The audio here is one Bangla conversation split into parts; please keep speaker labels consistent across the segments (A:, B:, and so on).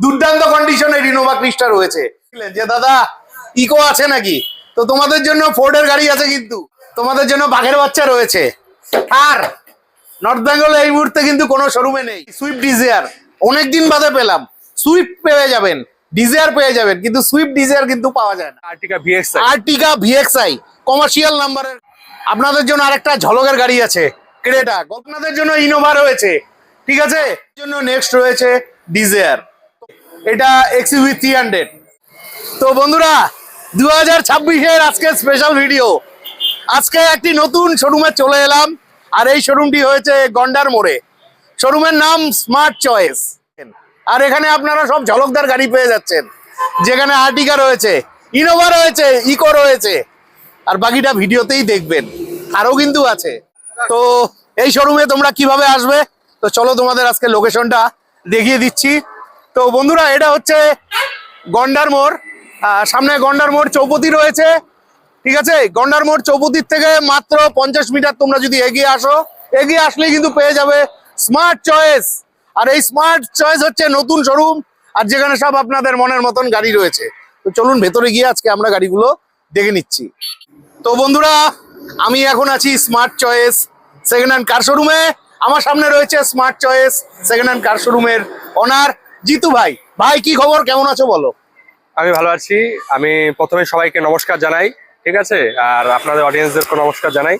A: দুর্দান্ত কন্ডিশনে রিনোভা ক্রিস্টা রয়েছে। যে দাদা ইকো আছে নাকি? তো তোমাদের জন্য ফোর্ডের গাড়ি আছে কিন্তু। তোমাদের জন্য বাঘের বাচ্চা রয়েছে। আর নর্থ বেঙ্গল এই মুহূর্তে কিন্তু কোনো শোরুমে নেই। সুইফট ডিজায়ার অনেকদিন বাদে পেলাম। সুইফট পেয়ে যাবেন। ডিজায়ার পেয়ে যাবেন। কিন্তু সুইফট ডিজায়ার কিন্তু পাওয়া যায় না।
B: Ertiga VX
A: Ertiga VXi commercial নাম্বারের আপনাদের জন্য আরেকটা ঝলকের গাড়ি আছে। ক্রেটা। আপনাদের জন্য ইনোভা রয়েছে। ঠিক আছে? এর জন্য নেক্সট রয়েছে ডিজায়ার এটা এক্সইউভি থ্রি হান্ড্রেড তো বন্ধুরা দু হাজার ছাব্বিশের আজকে স্পেশাল ভিডিও আজকে একটি নতুন শোরুমে চলে এলাম, আর এই শোরুমটি হয়েছে গন্ডার মোড়ে। শোরুমের নাম স্মার্ট চয়েস আর এখানে আপনারা সব ঝলকদার গাড়ি পেয়ে যাচ্ছেন। যেখানে আর্টিকা রয়েছে ইনোভা রয়েছে ইকো রয়েছে। আর বাকিটা ভিডিওতেই দেখবেন। আরও কিন্তু আছে। তো এই শোরুমে তোমরা কীভাবে আসবে? তো চলো তোমাদের আজকে লোকেশনটা দেখিয়ে দিচ্ছি। তো বন্ধুরা, এটা হচ্ছে গন্ডার মোড়। সামনে গন্ডার মোড় চৌপতি রয়েছে। ঠিক আছে? গন্ডার মোড় চৌপতির থেকে মাত্র পঞ্চাশ মিটার তোমরা যদি এগিয়ে আসো, এগিয়ে আসলেই কিন্তু পেয়ে যাবে স্মার্ট চয়েস আর এই স্মার্ট চয়েস হচ্ছে নতুন শোরুম আর যেখানে সব আপনাদের মনের মতন গাড়ি রয়েছে। তো চলুন, ভেতরে গিয়ে আজকে আমরা গাড়িগুলো দেখে নিচ্ছি। তো বন্ধুরা, আমি এখন আছি smart choice second hand car শোরুমে আমার সামনে রয়েছে smart choice second hand car শোরুমের অনার জিতু ভাই ভাই কি খবর? কেমন আছো বলো?
B: আমি ভালো আছি। আমি প্রথমে সবাইকে নমস্কার জানাই ঠিক আছে? আর আপনাদের অডিয়েন্সদেরকে নমস্কার জানাই।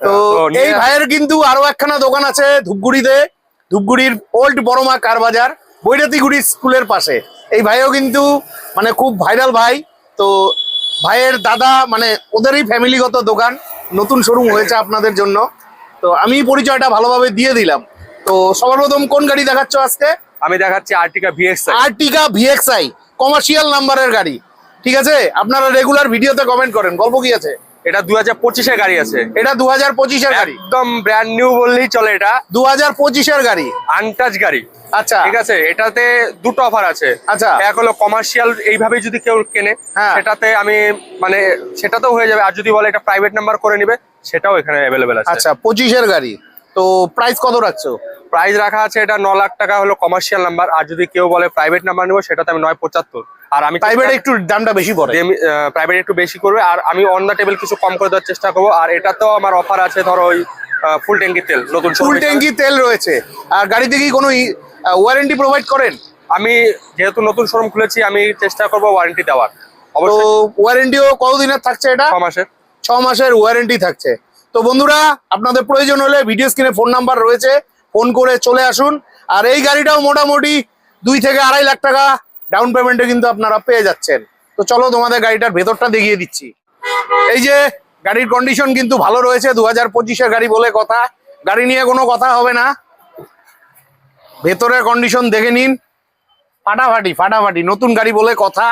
A: তো এই ভাইয়ের কিন্তু আরও একখানা দোকান আছে ধূপগুড়িতে ধূপগুড়ির ওল্ড বড়মা কার বাজার বৈরাতিগুড়ি স্কুলের পাশে। এই ভাইও কিন্তু মানে খুব ভাইরাল ভাই। তো ভাইয়ের দাদা মানে ওদেরই ফ্যামিলিগত দোকান নতুন শোরুম হয়েছে আপনাদের জন্য। তো আমি পরিচয়টা ভালোভাবে দিয়ে দিলাম। তো সবার প্রথম কোন গাড়ি দেখাচ্ছ আজকে?
B: আমি দেখাচ্ছি Ertiga VX
A: Ertiga VXi commercial নাম্বারের গাড়ি। ঠিক আছে? আপনারা রেগুলার ভিডিওতে কমেন্ট করেন গল্প কি আছে?
B: এটা দু হাজার পঁচিশের গাড়ি আছে।
A: এটা দু হাজার পঁচিশের গাড়ি।
B: একদম ব্র্যান্ড নিউ বললেই চলে এটা।
A: দু হাজার পঁচিশের গাড়ি।
B: আনটাচ গাড়ি।
A: আচ্ছা।
B: ঠিক আছে? এটাতে দুটো অফার আছে।
A: আচ্ছা।
B: এক হলো কমার্শিয়াল এইভাবে যদি কেউ কেনে
A: হ্যাঁ।
B: সেটাতে আমি মানে সেটাতেও হয়ে যাবে। আর যদি বলে এটা প্রাইভেট নাম্বার করে নিবে সেটাও এখানে অ্যাভেলেবেল আছে।
A: আচ্ছা পঁচিশের গাড়ি। তো প্রাইস কত রাখছো?
B: প্রাইস রাখা আছে এটা ন লাখ টাকা হলো কমার্শিয়াল নাম্বার আর যদি কেউ বলে প্রাইভেট নাম্বার নেব সেটাতে আমি নয় পঁচাত্তর। আর আমি
A: প্রাইভেট একটু দামটা বেশি পড়ে।
B: প্রাইভেট একটু বেশি করবে আর আমি অন দ্য টেবিল কিছু কম করে দেওয়ার চেষ্টা করব আর এটাতেও আমার অফার আছে ধরো ওই ফুল ট্যাঙ্কি তেল নতুন
A: ফুল ট্যাঙ্কি তেল রয়েছে। আর গাড়িতে কি কোনো ওয়ারেন্টি প্রোভাইড করেন?
B: আমি যেহেতু নতুন শোরুম খুলেছি আমি চেষ্টা করব ওয়ারেন্টি দেওয়ার।
A: তো ওয়ারেন্টিও কতদিনের থাকছে এটা?
B: ছ মাসের।
A: ছ মাসের ওয়ারেন্টি থাকছে। তো বন্ধুরা আপনাদের প্রয়োজন হলে ভিডিও স্ক্রিনে ফোন নাম্বার রয়েছে। ফোন করে চলে আসুন। আর এই গাড়িটাও মোটামুটি দুই থেকে আড়াই লাখ টাকা ডাউন পেমেন্টে কিন্তু আপনারা পেয়ে যাচ্ছেন। তো চলো তোমাদের গাড়িটার ভেতরটা দেখিয়ে দিচ্ছি। এই যে গাড়ির কন্ডিশন কিন্তু ভালো রয়েছে দু হাজার পঁচিশের গাড়ি বলে কথা। গাড়ি নিয়ে কোনো কথা হবে না। ভেতরের কন্ডিশন দেখে নিন। ফাটাফাটি ফাটাফাটি, নতুন গাড়ি বলে কথা।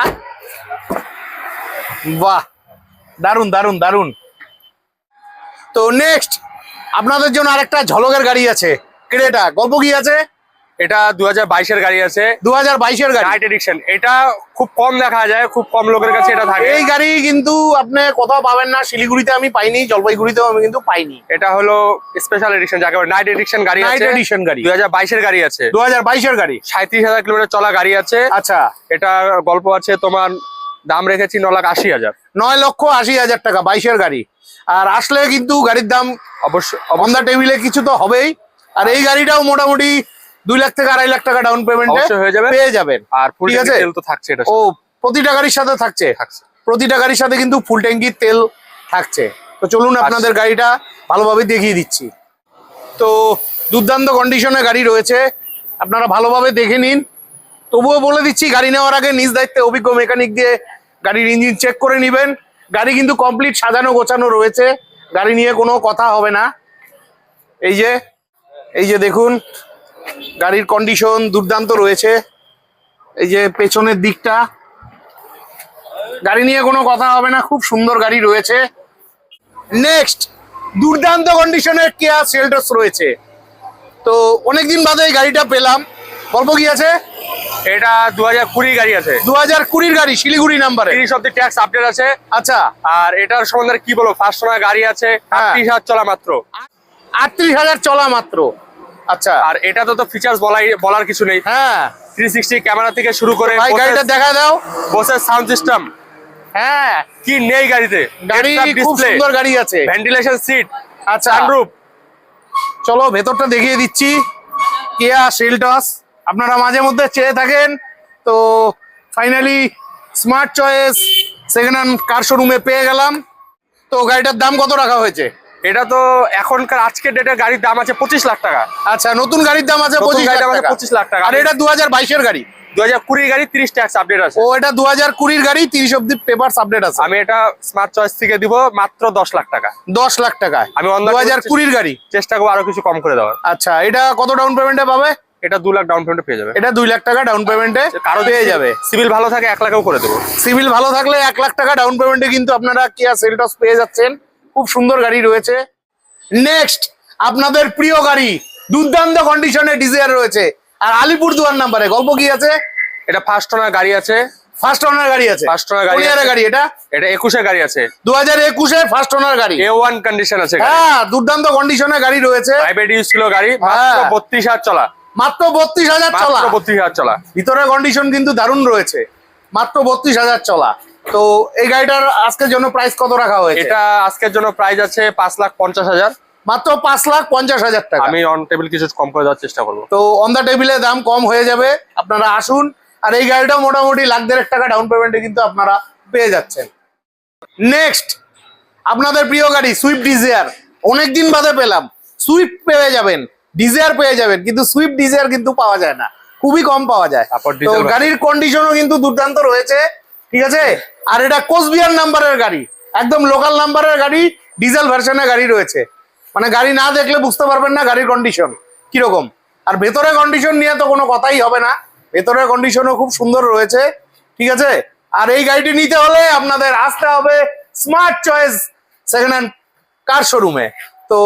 A: বাহ দারুণ দারুণ দারুণ তো নেক্সট আপনাদের জন্য আরেকটা ঝলকের গাড়ি আছে। ক্রেটা গল্প কি আছে?
B: এটা দু হাজার বাইশের গাড়ি আছে।
A: দু হাজার বাইশের গাড়ি?
B: নাইট এডিকশন এটা খুব কম দেখা যায় খুব কম লোকের কাছে এটা থাকে।
A: এই গাড়ি কিন্তু আপনি কোথাও পাবেন না শিলিগুড়িতে আমি পাইনি জলপাইগুড়িতেও আমি কিন্তু পাইনি।
B: এটা হলো স্পেশাল এডিকশন যাকে নাইট এডিকশন গাড়ি
A: নাইট
B: আছে।
A: এডিশন গাড়ি।
B: দুই হাজার বাইশের গাড়ি আছে।
A: দু হাজার বাইশের গাড়ি?
B: সাঁত্রিশ হাজার কিলোমিটার চলা গাড়ি আছে।
A: আচ্ছা।
B: এটা গল্প আছে তোমার দাম রেখেছি ন লাখ আশি হাজার।
A: নয় লক্ষ আশি হাজার টাকা বাইশের গাড়ি। আর আসলে কিন্তু গাড়ির দাম
B: অবশ্যই
A: অন টেবিলে কিছু তো হবেই। আর এই গাড়িটাও মোটামুটি দুই লাখ থেকে আড়াই লাখ টাকা ডাউন পেমেন্টে
B: হয়ে যাবে।
A: পেয়ে যাবেন।
B: আর
A: ঠিক আছে?
B: তেল তো থাকছে এটা
A: ও প্রতিটা গাড়ির সাথে থাকছে?
B: থাকছে।
A: প্রতিটা গাড়ির সাথে কিন্তু ফুল ট্যাঙ্কির তেল থাকছে। তো চলুন আপনাদের গাড়িটা ভালোভাবে দেখিয়ে দিচ্ছি। তো দুর্দান্ত কন্ডিশনে গাড়ি রয়েছে। আপনারা ভালোভাবে দেখে নিন। তবুও বলে দিচ্ছি গাড়ি নেওয়ার আগে নিজ দায়িত্বে অভিজ্ঞ মেকানিক দিয়ে গাড়ির ইঞ্জিন চেক করে নেবেন। গাড়ি কিন্তু কমপ্লিট সাজানো গোছানো রয়েছে। গাড়ি নিয়ে কোনো কথা হবে না। এই যে এই যে দেখুন গাড়ির কন্ডিশন দুর্দান্ত রয়েছে। এই যে পেছনের দিকটা। গাড়ি নিয়ে কোনো কথা হবে না খুব সুন্দর গাড়ি রয়েছে। নেক্সট দুর্দান্ত কন্ডিশনের কেয়া সেল্টস রয়েছে। তো অনেকদিন বাদে এই গাড়িটা পেলাম। গল্প কি আছে?
B: এটা দু হাজার কুড়ি গাড়ি আছে।
A: দু হাজার কুড়ির গাড়ি শিলিগুড়ি নাম্বারে
B: তিরিশ অব্দি ট্যাক্স আপডেট আছে।
A: আচ্ছা।
B: আর এটার সম্বন্ধে কি বলব ফার্স্ট সময় গাড়ি আছে
A: হ্যাঁ।
B: আটত্রিশ হাজার চলা মাত্র।
A: আটত্রিশ হাজার চলা মাত্র। আচ্ছা।
B: আর এটা তো ফিচার্স বলাই বলার কিছু নেই।
A: হ্যাঁ।
B: থ্রি সিক্সটি ক্যামেরা থেকে শুরু করে
A: ভাই গাড়িটা দেখা দাও।
B: বসে সাউন্ড সিস্টেম
A: হ্যাঁ।
B: কি নেই গাড়িতে।
A: গাড়ি খুব সুন্দর গাড়ি আছে।
B: ভেন্টিলেশন সিট
A: আচ্ছা।
B: সানরুফ
A: চলো ভেতরটা দেখিয়ে দিচ্ছি। কেয়া সেলটস আপনারা মাঝে মধ্যে চেয়ে থাকেন। তো finally smart choice second hand car শোরুমে পেয়ে গেলাম। তো গাড়িটার দাম কত রাখা হয়েছে?
B: এটা তো এখনকার আজকের ডেটের গাড়ির দাম আছে পঁচিশ লাখ টাকা।
A: আচ্ছা নতুন গাড়ির দাম আছে পঁচিশ লাখ টাকা।
B: 25 লাখ টাকা।
A: আর এটা দু হাজার বাইশের গাড়ি।
B: দু হাজার কুড়ি গাড়ি তিরিশ ট্যাক্স আপডেট আছে।
A: ও এটা দু হাজার কুড়ির গাড়ি তিরিশ অব্দি পেপার আপডেট আছে।
B: আমি এটা স্মার্ট চয়েস থেকে দিব মাত্র দশ লাখ টাকা।
A: দশ লাখ
B: আমি
A: দু হাজার কুড়ির গাড়ি।
B: চেষ্টা করব আরও কিছু কম করে দেওয়ার।
A: আচ্ছা এটা কত ডাউন পেমেন্টে পাবে?
B: এটা দু লাখ ডাউন পেমেন্টে পেয়ে যাবে।
A: এটা দুই লাখ টাকা ডাউন পেমেন্টে
B: কারও
A: পেয়ে যাবে।
B: সিভিল ভালো থাকে এক লাখেও করে দেবো।
A: সিভিল ভালো থাকলে এক লাখ টাকা ডাউন পেমেন্টে কিন্তু আপনারা কিয়া সেলটস পেয়ে যাচ্ছেন। খুব সুন্দর গাড়ি রয়েছে। নেক্সট আপনাদের প্রিয় গাড়ি দুর্দান্ত কন্ডিশনে ডিজায়ার রয়েছে। আর আলিপুর দুয়ার নাম্বারে গল্প কি আছে?
B: এটা ফার্স্ট ওনার গাড়ি আছে।
A: ফার্স্ট ওনার গাড়ি আছে?
B: First owner গাড়ি
A: এর
B: আছে।
A: গাড়ি এটা?
B: এটা একুশে গাড়ি আছে।
A: দু হাজার একুশে ফার্স্ট ওনার গাড়ি।
B: এ ওয়ান কন্ডিশন আছে
A: হ্যাঁ দুর্দান্ত কন্ডিশনে গাড়ি রয়েছে।
B: প্রাইভেট ইউজ ছিল গাড়ি
A: হ্যাঁ।
B: মাত্র বত্রিশ হাজার চলা।
A: মাত্র বত্রিশ হাজার চলা।
B: মাত্র বত্রিশ হাজার চলা।
A: ভিতরের কন্ডিশন কিন্তু দারুণ রয়েছে। মাত্র বত্রিশ হাজার চলা। তো এই গাড়িটার আজকের জন্য প্রাইস কত রাখা হয়েছে?
B: এটা আজকের জন্য প্রাইস আছে পাঁচ লাখ পঞ্চাশ হাজার।
A: মাত্র পাঁচ লাখ পঞ্চাশ হাজার টাকা।
B: আমি অন টেবিল কিছু কম করে দেওয়ার চেষ্টা করব।
A: তো অন দ্য টেবিলে দাম কম হয়ে যাবে আপনারা আসুন। আর এই গাড়িটা মোটামুটি লাখ দেড়েক টাকা ডাউন পেমেন্টে কিন্তু আপনারা পেয়ে যাচ্ছেন। নেক্সট আপনাদের প্রিয় গাড়ি সুইফট ডিজায়ার অনেকদিন বাদে পেলাম। সুইফট পেয়ে যাবেন ডিজায়ার পেয়ে যাবেন কিন্তু সুইফট ডিজায়ার কিন্তু পাওয়া যায় না। খুবই কম পাওয়া যায়। তো। গাড়ির কন্ডিশনও কিন্তু দুর্দান্ত রয়েছে। ঠিক আছে? আর এটা কোচবিহার নাম্বারের গাড়ি। একদম লোকাল নাম্বারের গাড়ি ডিজেল ভার্সনের গাড়ি রয়েছে। মানে গাড়ি না দেখলে বুঝতে পারবেন না গাড়ির কন্ডিশন কীরকম। আর ভেতরে কন্ডিশন নিয়ে তো কোনো কথাই হবে না। ভেতরের কন্ডিশনও খুব সুন্দর রয়েছে। ঠিক আছে? আর এই গাড়িটি নিতে হলে আপনাদের আসতে হবে smart choice second hand car শোরুমে তো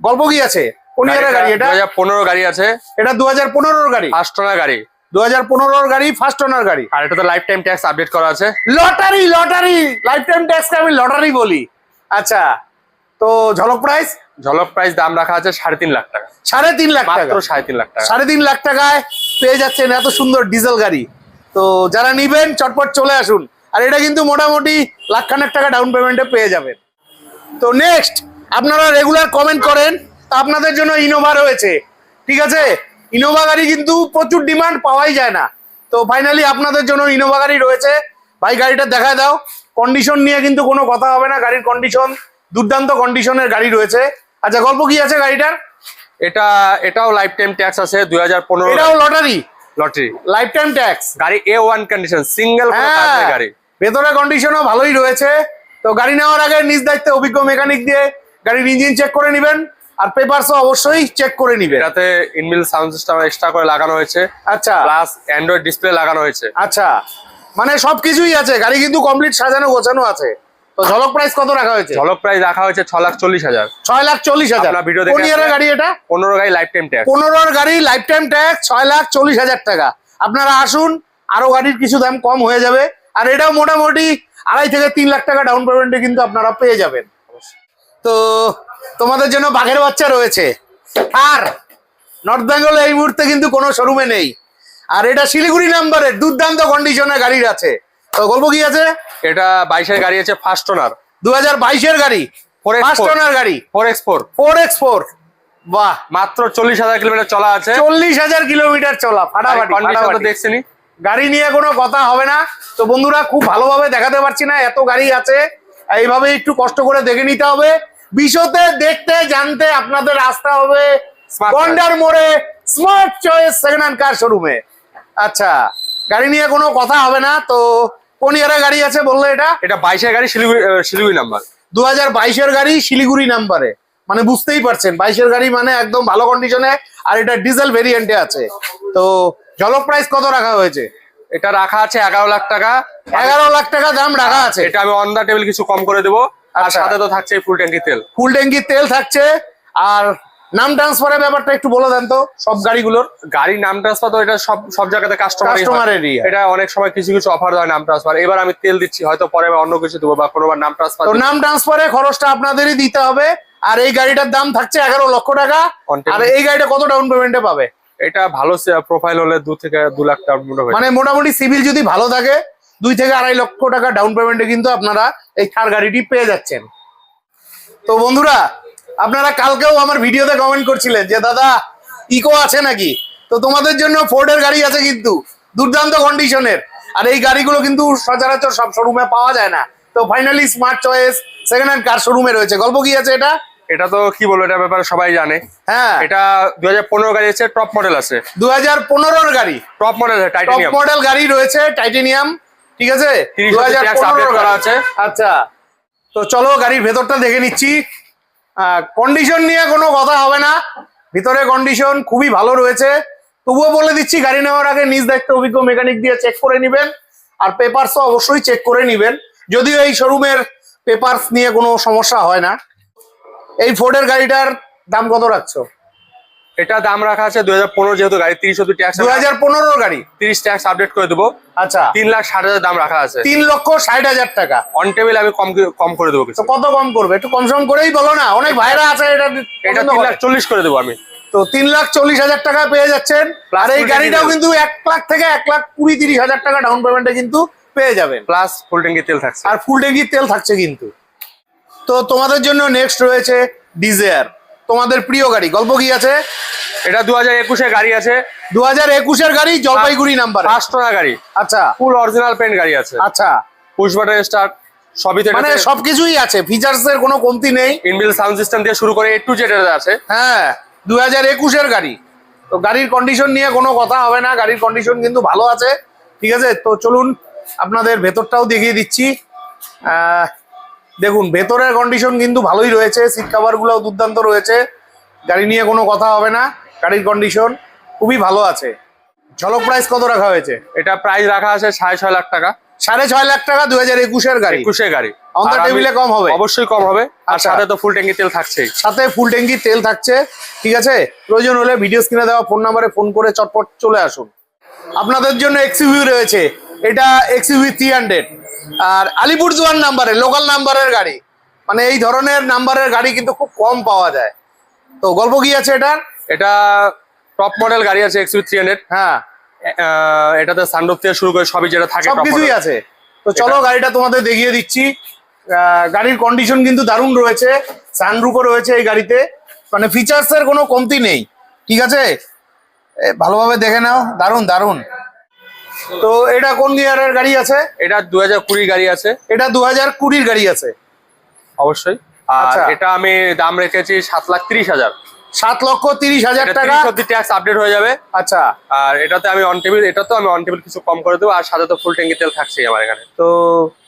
A: গল্প কি আছে? কোন গাড়ি এটা?
B: দু হাজার পনেরো গাড়ি আছে।
A: এটা দু হাজার পনেরোর গাড়ি।
B: ওনার গাড়ি।
A: দু হাজার পনেরোর গাড়ি ফার্স্ট ওনার গাড়ি।
B: আর এটা তো লাইফ টাইম ট্যাক্স আপডেট করা আছে।
A: লটারি লটারি লাইফ টাইম ট্যাক্সকে আমি লটারি বলি। আচ্ছা তো ঝলক প্রাইস
B: ঝলক প্রাইস দাম রাখা আছে সাড়ে তিন লাখ টাকা।
A: সাড়ে তিন লাখ টাকা।
B: মাত্র সাড়ে তিন লাখ টাকা।
A: সাড়ে তিন লাখ টাকায় পেয়ে যাচ্ছেন এত সুন্দর ডিজেল গাড়ি। তো যারা নিবেন চটপট চলে আসুন। আর এটা কিন্তু মোটামুটি লাখখানেক টাকা ডাউন পেমেন্টে পেয়ে যাবেন। তো নেক্সট আপনারা রেগুলার কমেন্ট করেন। আপনাদের জন্য ইনোভা রয়েছে। ঠিক আছে? ইনোভা গাড়ি কিন্তু প্রচুর ডিমান্ড পাওয়াই যায় না। তো ফাইনালি আপনাদের জন্য ইনোভা গাড়ি রয়েছে। ভাই গাড়িটা দেখায় দাও। কন্ডিশন নিয়ে কিন্তু কোনো কথা হবে না। গাড়ির কন্ডিশন দুর্দান্ত কন্ডিশনের গাড়ি রয়েছে। আচ্ছা গল্প কি আছে গাড়িটার?
B: এটা এটাও লাইফ টাইম ট্যাক্স আছে দুই হাজার পনেরো
A: এটাও lottery
B: lottery
A: lifetime tax
B: গাড়ি এ ওয়ান কন্ডিশন সিঙ্গেল গাড়ি।
A: ভেতরে কন্ডিশনও ভালোই রয়েছে। তো গাড়ি নেওয়ার আগে নিজ দায়িত্বে অভিজ্ঞ মেকানিক দিয়ে গাড়ির ইঞ্জিন চেক করে নেবেন। আর পেপারসও অবশ্যই চেক করে নিবে।
B: এটাতে ইনবিল সাউন্ড সিস্টেম এক্সট্রা করে লাগানো হয়েছে
A: আচ্ছা।
B: প্লাস অ্যান্ড্রয়েড ডিসপ্লে লাগানো হয়েছে।
A: আচ্ছা। মানে সবকিছুই আছে গাড়ি কিন্তু কমপ্লিট সাজানো গোছানো আছে। তো ঝলক প্রাইস কত রাখা হয়েছে?
B: ঝলক প্রাইস রাখা হয়েছে ছ লাখ চল্লিশ হাজার।
A: ছয় লাখ চল্লিশ হাজার।
B: আপনার ভিডিও দেখে
A: গাড়ি এটা?
B: পনেরো গাড়ি লাইফ টাইম ট্যাক্স
A: পনেরোর গাড়ি লাইফ টাইম ট্যাক্স ছয় লাখ চল্লিশ হাজার টাকা। আপনারা আসুন আরও গাড়ির কিছু দাম কম হয়ে যাবে। আর এটাও মোটামুটি আড়াই থেকে তিন লাখ টাকা ডাউন পেমেন্টে কিন্তু আপনারা পেয়ে যাবেন। তো তোমাদের জন্য বাঘের বাচ্চা রয়েছে। আর নর্থ বেঙ্গল এই মুহূর্তে কিন্তু কোনো শোরুমে নেই। আর এটা শিলিগুড়ি নাম্বারের দুর্দান্ত কন্ডিশনে গাড়ির আছে। তো গল্প কি আছে?
B: এটা বাইশের গাড়ি আছে ফার্স্ট ওনার
A: দু হাজার বাইশের গাড়ি।
B: 4X4
A: ফার্স্ট ওনার গাড়ি।
B: Four X four
A: four X four বাহ।
B: মাত্র চল্লিশ হাজার কিলোমিটার চলা আছে।
A: চল্লিশ হাজার কিলোমিটার চলা ফাটাফাটি গাড়ি নিয়ে কোনো কথা হবে না। তো বন্ধুরা খুব ভালোভাবে দেখাতে পারছি না এত গাড়ি আছে। এইভাবে একটু কষ্ট করে দেখে নিতে হবে। বিশতে দেখতে জানতে আপনাদের আসতে হবে গন্ডার মোড়ে smart choice second hand car শোরুমে আচ্ছা গাড়ি নিয়ে কোনো কথা হবে না তো কোন ইয়ারে গাড়ি আছে বললে এটা?
B: এটা বাইশের গাড়ি শিলিগুড়ি শিলিগুড়ি নাম্বার।
A: দু হাজার বাইশের গাড়ি শিলিগুড়ি নাম্বারে। মানে বুঝতেই পারছেন বাইশের গাড়ি মানে একদম ভালো কন্ডিশনে আর এটা ডিজেল ভেরিয়েন্টে আছে। তো ঝলক প্রাইস কত রাখা হয়েছে?
B: এটা রাখা আছে এগারো লাখ টাকা।
A: এগারো লাখ টাকা দাম রাখা আছে।
B: এটা আমি অন দা টেবিল কিছু কম করে দেবো। আর
A: আচ্ছা।
B: সাথে তো থাকছে ফুল ট্যাঙ্কি তেল।
A: ফুল ট্যাঙ্কির তেল থাকছে। আর নাম ট্রান্সফারের ব্যাপারটা একটু বলে দেন তো সব গাড়িগুলোর।
B: গাড়ির নাম ট্রান্সফার তো এটা সব সব জায়গাতে কাস্টমার
A: কাস্টমারেরই
B: এটা অনেক সময় কিছু কিছু অফার হয় নাম ট্রান্সফার এবার আমি তেল দিচ্ছি হয়তো পরে আবার অন্য কিছু দেবো বা কোনোবার নাম ট্রান্সফার
A: তো নাম ট্রান্সফারের খরচটা আপনাদেরই দিতে হবে। আর এই গাড়িটার দাম থাকছে এগারো লক্ষ টাকা। আর এই গাড়িটা কত ডাউন পেমেন্টে পাবে?
B: এটা ভালো প্রোফাইল হলে দু থেকে দু লাখ হয়
A: মানে মোটামুটি সিভিল যদি ভালো থাকে দুই থেকে আড়াই লক্ষ টাকা ডাউন পেমেন্টে কিন্তু আপনারা এই থার গাড়িটি পেয়ে যাচ্ছেন। তো বন্ধুরা আপনারা কালকেও আমার ভিডিওতে কমেন্ট করছিলেন যে দাদা ইকো আছে নাকি? তো তোমাদের জন্য ফোর্ডের গাড়ি আছে কিন্তু দুর্দান্ত কন্ডিশনের আর এই গাড়িগুলো কিন্তু সচরাচর সব শোরুমে পাওয়া যায় না। তো finally smart choice second hand car শোরুমে রয়েছে। গল্প কি আছে এটা?
B: এটা তো কি বলব এটা ব্যাপারে সবাই জানে।
A: হ্যাঁ।
B: এটা দুই হাজার পনেরো গাড়ি আছে টপ মডেল আছে।
A: দু হাজার পনেরোর গাড়ি।
B: টপ মডেল
A: টপ মডেল গাড়ি রয়েছে টাইটেনিয়াম ঠিক আছে?
B: 30
A: দু হাজার
B: tax update করা আছে।
A: আচ্ছা তো চলো গাড়ির ভেতরটা দেখে নিচ্ছি। কন্ডিশন নিয়ে কোনো কথা হবে না। ভিতরে কন্ডিশন খুবই ভালো রয়েছে। তবুও বলে দিচ্ছি গাড়ি নেওয়ার আগে নিজ দায়িত্ব অভিজ্ঞ মেকানিক দিয়ে চেক করে নিবেন। আর পেপারস তো অবশ্যই চেক করে নিবেন। যদিও এই শোরুমের পেপারস নিয়ে কোনো সমস্যা হয় না। এই ফোর্ডের গাড়িটার দাম কত রাখছো?
B: এটা দাম রাখা আছে দুই হাজার পনেরো যেহেতু গাড়ি তিরিশ অব্দি ট্যাক্স
A: দু হাজার পনেরোর গাড়ি?
B: তিরিশ ট্যাক্স আপডেট করে দেবো।
A: আচ্ছা।
B: তিন লাখ ষাট হাজার দাম রাখা আছে।
A: তিন লক্ষ ষাট হাজার টাকা।
B: অন টেবিল আমি কম কম করে দেবো কিছু।
A: কত কম করবে? একটু কম সম করেই বলো না। অনেক ভাইরা আছে এটা
B: এটা তিন লাখ চল্লিশ করে দেবো আমি।
A: তো তিন লাখ চল্লিশ হাজার টাকা পেয়ে যাচ্ছেন। আর এই গাড়িটাও কিন্তু এক লাখ থেকে এক লাখ কুড়ি তিরিশ হাজার টাকা ডাউন পেমেন্টে কিন্তু পেয়ে যাবেন।
B: প্লাস ফুল ট্যাঙ্কি তেল থাকছে।
A: আর ফুল ট্যাঙ্কির তেল থাকছে কিন্তু। তো তোমাদের জন্য নেক্সট রয়েছে ডিজেয়ার তোমাদের প্রিয় গাড়ি। গল্প কি আছে?
B: এটা দু হাজার একুশে গাড়ি আছে।
A: দু হাজার একুশের গাড়ি জলপাইগুড়ি নাম্বার।
B: পাঁচ টাকা গাড়ি।
A: আচ্ছা।
B: ফুল অরিজিনাল পেন্ট গাড়ি আছে।
A: আচ্ছা।
B: পুশ বাটন স্টার্ট সবই
A: মানে সবকিছুই আছে ফিচার্স এর কোনো কমতি নেই।
B: ইনবিল সাউন্ড সিস্টেম দিয়ে শুরু করে এ টু জেড আছে।
A: হ্যাঁ দু হাজার একুশের গাড়ি। তো গাড়ির কন্ডিশন নিয়ে কোনো কথা হবে না গাড়ির কন্ডিশন কিন্তু ভালো আছে। ঠিক আছে? তো চলুন আপনাদের ভেতরটাও দেখিয়ে দিচ্ছি। আহ, দেখুন ভেতরের কন্ডিশন কিন্তু ভালোই রয়েছে সিট কাভারগুলোও দুর্দান্ত রয়েছে। গাড়ি নিয়ে কোনো কথা হবে না গাড়ির কন্ডিশন খুবই ভালো আছে। ঝলক প্রাইস কত রাখা হয়েছে?
B: এটা প্রাইস রাখা আছে সাড়ে ছয় লাখ টাকা।
A: সাড়ে ছয় লাখ টাকা দু হাজার একুশের গাড়ি।
B: একুশে গাড়ি
A: table এ কম হবে?
B: অবশ্যই কম হবে। আর
A: আচ্ছা।
B: সাথে তো ফুল ট্যাঙ্কি তেল থাকছেই।
A: সাথে ফুল ট্যাঙ্কি তেল থাকছে। ঠিক আছে? প্রয়োজন হলে ভিডিও স্ক্রিনে দেওয়া ফোন নাম্বারে ফোন করে চটপট চলে আসুন। আপনাদের জন্য এক্সইউভি রয়েছে। এটা এক্সইউভি থ্রি হান্ড্রেড আর আলিপুরদুয়ার নাম্বারে লোকাল নাম্বারের গাড়ি। মানে এই ধরনের নাম্বারের গাড়ি কিন্তু খুব কম পাওয়া যায়। তো গল্প কি আছে এটার?
B: এটা টপ মডেল গাড়ি আছে এক্সইউ থ্রি হান্ড্রেড
A: হ্যাঁ।
B: এটাতে সানরুফ থেকে শুরু করে সবই যেটা থাকে
A: সবকিছুই আছে। তো চলো গাড়িটা তোমাদের দেখিয়ে দিচ্ছি। গাড়ির কন্ডিশন কিন্তু দারুণ রয়েছে। সানরুফও রয়েছে এই গাড়িতে। মানে ফিচার্স এর কোনো কমতি নেই। ঠিক আছে? ভালোভাবে দেখে নাও। দারুণ দারুণ। তো এটা কোন গিয়ারের গাড়ি আছে?
B: এটা দু হাজার কুড়ি গাড়ি আছে।
A: এটা দু হাজার কুড়ির গাড়ি আছে।
B: অবশ্যই। আর
A: আচ্ছা।
B: এটা আমি দাম রেখেছি সাত লাখ তিরিশ হাজার।
A: সাত লক্ষ তিরিশ হাজার টাকা?
B: অব্দি ট্যাক্স আপডেট হয়ে যাবে।
A: আচ্ছা।
B: আর এটাতে আমি অন টেবিল এটা তো আমি অন টেবিল কিছু কম করে দেবো আর সাথে তো ফুল ট্যাঙ্কি তেল থাকছেই আমার এখানে।
A: তো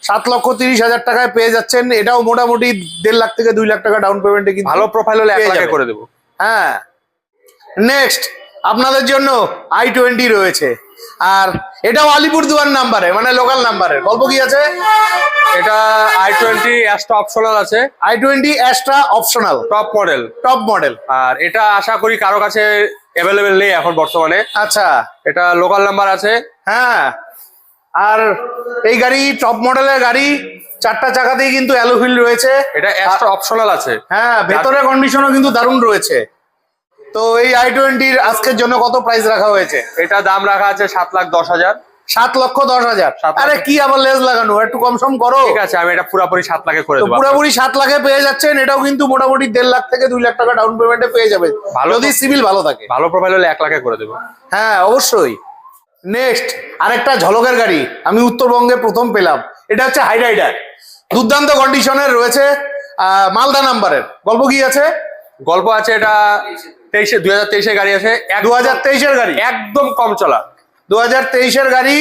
A: সাত লক্ষ তিরিশ হাজার টাকায় পেয়ে যাচ্ছেন। এটাও মোটামুটি দেড় লাখ থেকে দুই লাখ টাকা ডাউন পেমেন্টে কিন্তু
B: ভালো প্রোফাইল হলে এক লাখে করে দেবো।
A: হ্যাঁ। নেক্সট আপনাদের জন্য আই টোয়েন্টি রয়েছে। আর এটাও আলিপুরদুয়ার নাম্বারে মানে লোকাল নাম্বারে। গল্প কি আছে?
B: এটা আই টোয়েন্টি অ্যাস্টা অপশনাল আছে।
A: I twenty extra optional
B: top model
A: top model
B: আর এটা আশা করি কারও কাছে অ্যাভেলেবেল নেই এখন বর্তমানে।
A: আচ্ছা।
B: এটা লোকাল নাম্বার আছে।
A: হ্যাঁ। আর এই গাড়ি টপ মডেলের গাড়ি চারটা চাকাতেই কিন্তু অ্যালোফিল রয়েছে।
B: এটা অ্যাস্টা অপশনাল আছে।
A: হ্যাঁ ভেতরের কন্ডিশনও কিন্তু দারুণ রয়েছে। তো এই আই টোয়েন্টির আজকের জন্য কত প্রাইস রাখা হয়েছে?
B: এটা দাম রাখা আছে সাত লাখ দশ হাজার।
A: সাত লক্ষ দশ হাজার। আরে কি আবার লেজ লাগানো? একটু কম সম করো।
B: ঠিক আছে আমি এটা পুরোপুরি সাত লাখে করে দেবো
A: পুরোপুরি সাত লাখে পেয়ে যাচ্ছেন এটাও কিন্তু মোটামুটি দেড় লাখ থেকে দুই লাখ টাকা ডাউন পেমেন্টে পেয়ে যাবে
B: ভালো
A: যদি সিভিল ভালো থাকে।
B: ভালো প্রোফাইল হলে এক লাখে করে দেবো।
A: হ্যাঁ অবশ্যই। নেক্সট আরেকটা ঝলকের গাড়ি। আমি উত্তরবঙ্গে প্রথম পেলাম। এটা হচ্ছে হাইরাইডার দুর্দান্ত কন্ডিশনের রয়েছে আহ, মালদা নাম্বারের গল্প কি আছে?
B: গল্প আছে এটা তেইশে দুই হাজার তেইশে গাড়ি আছে।
A: দু হাজার তেইশের গাড়ি?
B: একদম কম চলা।
A: দু হাজার তেইশের গাড়ি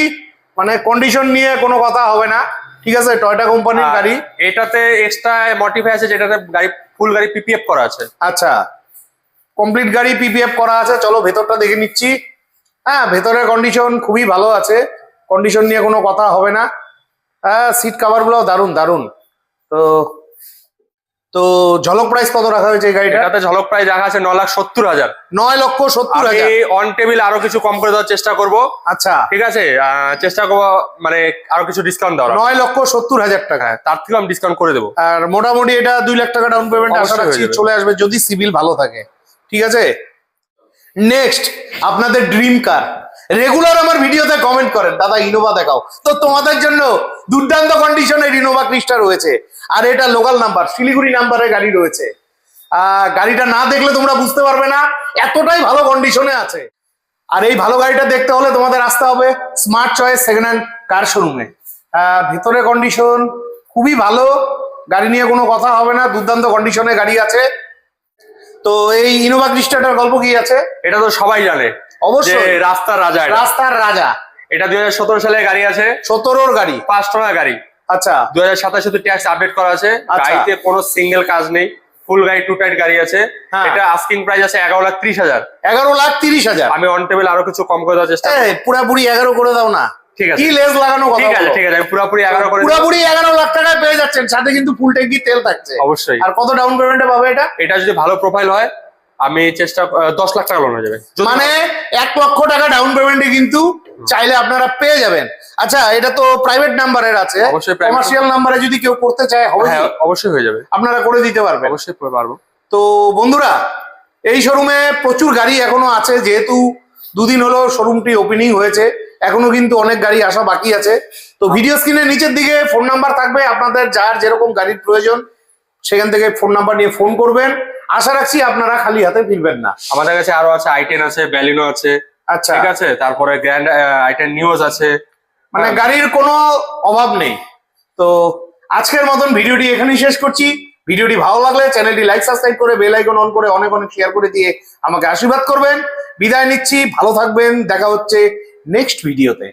A: মানে কন্ডিশন নিয়ে কোনো কথা হবে না। ঠিক আছে টয়টা কোম্পানির গাড়ি।
B: এটাতে এক্সট্রা মডিফাই আছে যেটাতে গাড়ি ফুল গাড়ি পিপিএফ করা আছে।
A: আচ্ছা কমপ্লিট গাড়ি পিপিএফ করা আছে। চলো ভেতরটা দেখে নিচ্ছি। হ্যাঁ ভেতরের কন্ডিশন খুবই ভালো আছে। কন্ডিশন নিয়ে কোনো কথা হবে না। হ্যাঁ সিট কাভারগুলো দারুণ দারুণ। তো তো ঝলক প্রাইস কত রাখা হয়েছে এই গাড়িটা
B: এটাতে ঝলক প্রাইস রাখা আছে ন লাখ সত্তর হাজার।
A: নয় লক্ষ সত্তর হাজার।
B: অন টেবিল আরও কিছু কম করে দেওয়ার চেষ্টা করব।
A: আচ্ছা।
B: ঠিক আছে? চেষ্টা করব মানে আরও কিছু ডিসকাউন্ট দেওয়ার।
A: নয় লক্ষ সত্তর হাজার টাকা।
B: তার থেকে আমি ডিসকাউন্ট করে দেবো।
A: আর মোটামুটি এটা দুই লাখ টাকা ডাউন পেমেন্ট আশা রাখছি। চলে আসবে যদি সিভিল ভালো থাকে। ঠিক আছে? নেক্সট আপনাদের ড্রিম কার রেগুলার আমার ভিডিওতে কমেন্ট করেন, দাদা ইনোভা দেখাও। তো তোমাদের জন্য দুর্দান্ত কন্ডিশনের ইনোভা ক্রিস্টা রয়েছে। আর এটা লোকাল নাম্বার শিলিগুড়ি নাম্বারের গাড়ি রয়েছে। গাড়িটা না দেখলে তোমরা বুঝতে পারবে না, এতটাই ভালো কন্ডিশনে আছে। আর এই ভালো গাড়িটা দেখতে হলে তোমাদের আসতে হবে smart choice second hand car শোরুমে ভিতরে কন্ডিশন খুবই ভালো, গাড়ি নিয়ে কোনো কথা হবে না, দুর্দান্ত কন্ডিশনে গাড়ি আছে। তো এই ইনোভা ক্রিস্টাটার গল্প কি আছে?
B: এটা তো সবাই জানে।
A: অবশ্যই।
B: রাস্তার রাজা
A: রাস্তার রাজা।
B: এটা দুই সালের গাড়ি আছে?
A: সতেরোর গাড়ি।
B: পাঁচ টাকা গাড়ি।
A: আচ্ছা।
B: দুই হাজার সাতাশে ট্যাক্স আপডেট করা আছে।
A: আচ্ছা।
B: গাড়িতে কোনো সিঙ্গেল কাজ নেই। ফুল গাড়ি টু টাইট গাড়ি আছে।
A: হ্যাঁ।
B: এটা আস্কিং প্রাইস আছে এগারো লাখ ত্রিশ হাজার।
A: এগারো লাখ তিরিশ হাজার।
B: আমি অন টেবিল আরও কিছু কম করে দেওয়ার চেষ্টা।
A: পুরাপুরি এগারো করে দাও না।
B: ঠিক আছে।
A: কি লেস লাগানো
B: ঠিক আছে ঠিক আছে আমি পুরোপুরি এগারো করে।
A: পুরাপুরি এগারো লাখ টাকায় পেয়ে যাচ্ছেন। সাথে কিন্তু ফুল ট্যাঙ্কি তেল থাকছে।
B: অবশ্যই।
A: আর কত ডাউন পেমেন্টে পাবে এটা?
B: এটা যদি ভালো প্রোফাইল হয় আমি চেষ্টা দশ লাখ টাকা লোন হয়ে যাবে।
A: মানে এক লক্ষ টাকা ডাউন পেমেন্টে কিন্তু চাইলে আপনারা পেয়ে যাবেন। আচ্ছা এটা তো প্রাইভেট নাম্বারের আছে।
B: অবশ্যই
A: কমার্শিয়াল নাম্বারে যদি কেউ করতে চায় হবে
B: হ্যাঁ অবশ্যই হয়ে যাবে।
A: আপনারা করে দিতে পারবেন।
B: অবশ্যই করে পারব।
A: তো বন্ধুরা এই শোরুমে প্রচুর গাড়ি এখনও আছে। যেহেতু দুদিন হলো শোরুমটি ওপেনিং হয়েছে এখনও কিন্তু অনেক গাড়ি আসা বাকি আছে। তো ভিডিও স্ক্রিনের নিচের দিকে ফোন নাম্বার থাকবে। আপনাদের যার যেরকম গাড়ির প্রয়োজন সেখান থেকে ফোন নাম্বার নিয়ে ফোন করবেন। আশা রাখছি আপনারা খালি হাতে ফিরবেন না।
B: আমাদের কাছে আরও আছে আইটেন আছে ব্যালিনো আছে।
A: আচ্ছা।
B: ঠিক আছে? তারপরে গ্র্যান্ড আইটেন নিউজ আছে।
A: মানে গাড়ির কোনো অভাব নেই। তো আজকের মতন ভিডিওটি এখানেই শেষ করছি। ভিডিওটি ভালো লাগলে চ্যানেলটি লাইক সাবস্ক্রাইব করে বেল আইকন অন করে অনেক অনেক শেয়ার করে দিয়ে আমাকে আশীর্বাদ করবেন। বিদায় নিচ্ছি ভালো থাকবেন। দেখা হচ্ছে নেক্সট ভিডিওতে